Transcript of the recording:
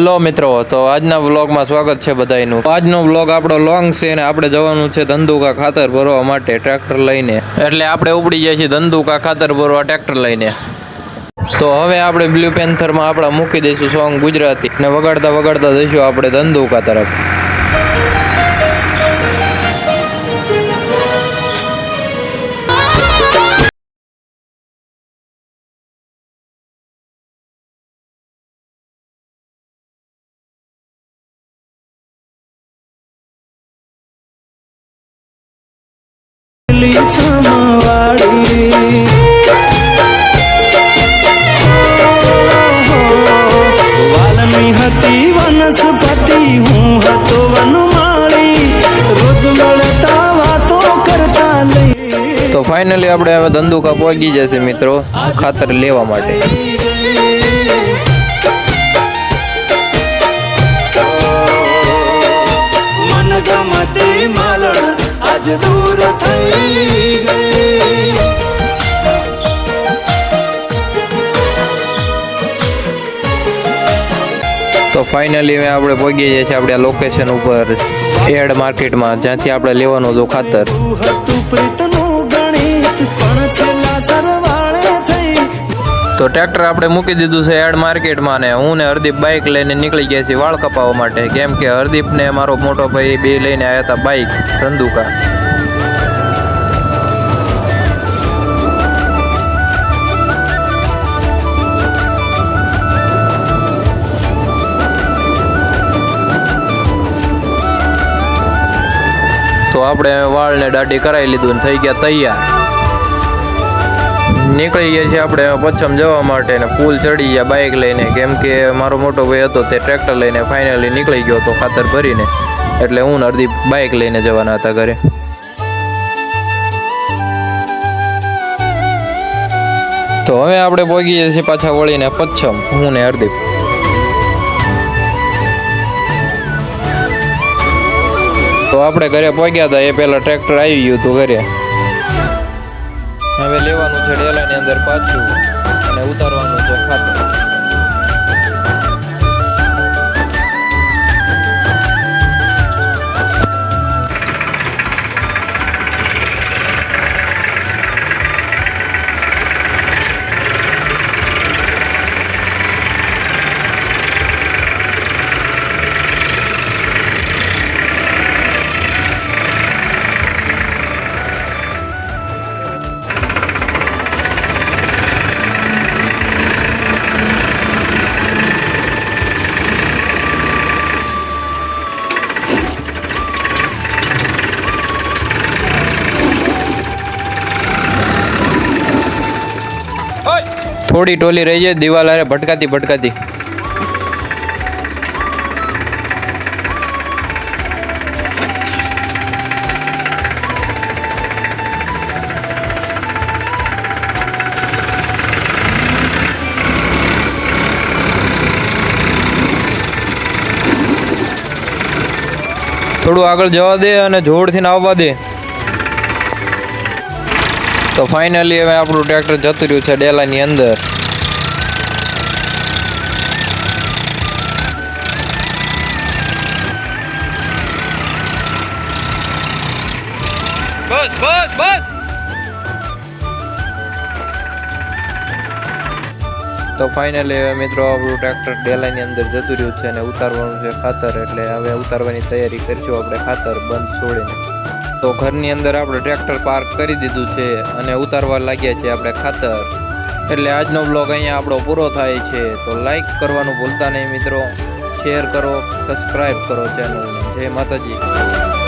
Hello મિત્રો, તો આજના વ્લોગમાં સ્વાગત છે બધાનું આજનો વ્લોગ આપણો લોંગ છે અને આપણે જવાનું છે ધંધુકા ખાતર ભરવા માટે ટ્રેક્ટર લઈને. એટલે આપણે ઉપડી જાય છે ધંધુકા ખાતર ભરવા ટ્રેક્ટર લઈને. તો હવે આપણે બ્લુ પેન્થરમાં આપણે મૂકી દઈશું સોંગ ગુજરાતી. ને વગાડતા વગાડતા જઈશું આપણે ધંધુકા તરફ. લીલી છમવાળી વાલમી હતી વનસ્પતિ, હું હતો વનમાળી. રોજ મળતા વાતો કરતા લઈ તો ફાઇનલી આપણે હવે ધંધુકા પહોંચી જશે મિત્રો, ખાતર લેવા માટે. આજ દૂર થઈ ગઈ. તો ફાઇનલી હવે આપણે પહોંચી જઈએ છીએ આપણે લોકેશન ઉપર એડ માર્કેટમાં જ્યાંથી આપણે લેવાનું હતું ખાતર. તું ટ્રેક્ટર આપણે મૂકી દીધું છે એડ માર્કેટમાં ને હું ને હરદીપ બાઇક લઈને નીકળી ગયા છીએ વાળ કપાવવા માટે. કેમ કે હરદીપ ને મારો મોટો ભાઈ બે લઈને આવ્યા હતા બાઇક ધંધુકા. તો આપણે વાળને દાઢી કરાવી લીધું ને થઈ ગયા તૈયાર. નીકળી ગયા છીએ આપણે પચ્છમ જવા માટે ને પુલ ચડી ગયા બાઇક લઈને. કેમ કે મારો મોટો ભાઈ હતો તે ટ્રેક્ટર લઈને ફાઇનલી નીકળી ગયો હતો ખાતર ભરીને. એટલે હું હરદીપ બાઇક લઈને જવાના હતા ઘરે. તો હવે આપણે પહોંચી જઈએ છીએ પાછા વળીને પચ્છમ. હું ને હરદીપ. આપણે ઘરે પહોંચ્યા હતા, એ પહેલાં ટ્રેક્ટર આવી ગયું હતું ઘરે. હવે લેવાનું છે ડેલાની અંદર પાછું અને ઉતારવાનું છે ખાતર. થોડી ટોલી રહી જાય, દિવાલ હારે ભટકાતી ભટકાતી. થોડું આગળ જવા દે અને જોરથી આવવા દે. તો ફાઇનલી હવે આપણું ટ્રેક્ટર જતું રહ્યું છે ડેલાની અંદર. બસ બસ બસ. તો ફાઇનલી હવે મિત્રો આપણું ટ્રેક્ટર ડેલાની અંદર જતું રહ્યું છે અને ઉતારવાનું છે ખાતર એટલે હવે ઉતારવાની તૈયારી કરીશું આપણે ખાતર બંધ છોડીને. તો ઘરની અંદર આપણે ટ્રેક્ટર પાર્ક કરી દીધું છે અને ઉતારવા લાગ્યા છે આપણે ખાતર. એટલે આજનો બ્લોગ અહીંયા આપણો પૂરો થાય છે. તો લાઈક કરવાનું ભૂલતા નહીં મિત્રો. શેર કરો સબસ્ક્રાઈબ કરો ચેનલને જય માતાજી.